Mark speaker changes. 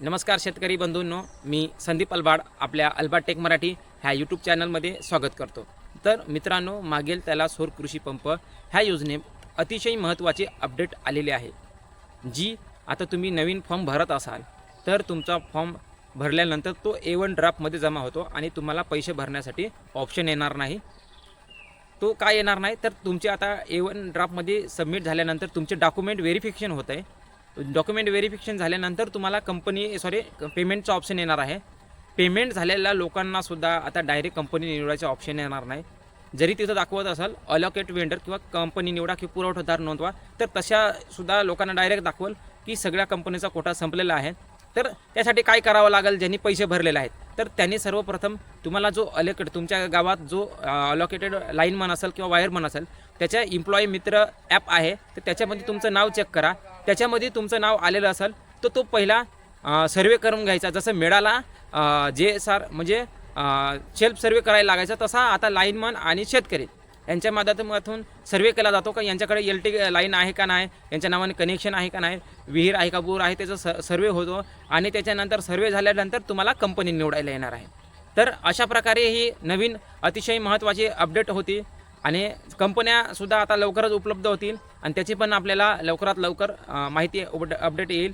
Speaker 1: नमस्कार शेतकरी बंधूंनो मी संदीप अलबाड आपल्या अलबाड टेक मराठी ह्या यूट्यूब चॅनलमध्ये स्वागत करतो. तर मित्रांनो मागेल त्याला सौर कृषी पंप ह्या योजनेत अतिशय महत्त्वाची अपडेट आलेली आहे. जी आता तुम्ही नवीन फॉर्म भरत असाल तर तुमचा फॉर्म भरल्यानंतर तो ए वन ड्राफ्टमध्ये जमा होतो आणि तुम्हाला पैसे भरण्यासाठी ऑप्शन येणार नाही. तो काय येणार नाही? तर तुमचे आता ए वन ड्राफ्टमध्ये सबमिट झाल्यानंतर तुमचे डॉक्युमेंट व्हेरिफिकेशन होत आहे डॉक्युमेंट व्हेरिफिकेशन झाल्यानंतर तुम्हाला कंपनी सॉरी पेमेंटचं ऑप्शन येणार आहे. पेमेंट झालेल्या लोकांना सुद्धा आता डायरेक्ट कंपनी निवडायचं ऑप्शन येणार नाही. जरी तिथं दाखवत असाल अलॉकेट वेंडर किंवा कंपनी निवडा किंवा पुरवठादार नोंदवा तर तशासुद्धा लोकांना डायरेक्ट दाखवल की सगळ्या कंपनीचा कोटा संपलेला आहे. तर त्यासाठी काय करावं लागेल? ज्यांनी पैसे भरलेले आहेत. तर त्यांनी सर्वप्रथम तुम्हाला जो अलेकेट तुमच्या गावात जो अलॉकेटेड लाईनमन असेल किंवा वायरमन असेल त्याच्या इम्प्लॉई मित्र ॲप आहे. तर त्याच्यामध्ये तुमचं नाव चेक करा. त्याच्यामध्ये तुमचं नाव आलेलं असेल तर तो पहिला सर्वे करून घ्यायचा. जसं मेळाला जे सर म्हणजे सेल्फ सर्वे करायला लागायचा तसा आता लाईनमन आणि शेतकरी यांच्या माध्यमातून सर्वे केला जातो का? यांच्याकडे एल टी लाईन आहे का नाही? यांच्या नावाने कनेक्शन आहे का नाही? विहीर आहे का? बोर आहे? त्याचा स सर्वे होतो आणि त्याच्यानंतर सर्वे झाल्यानंतर तुम्हाला कंपनी निवडायला येणार आहे. तर अशा प्रकारे ही नवीन अतिशय महत्त्वाची अपडेट होती. आणि कंपन्यासुद्धा आता लवकरच उपलब्ध होतील आणि त्याची पण आपल्याला लवकरात लवकर माहिती माहिती अपडेट येईल.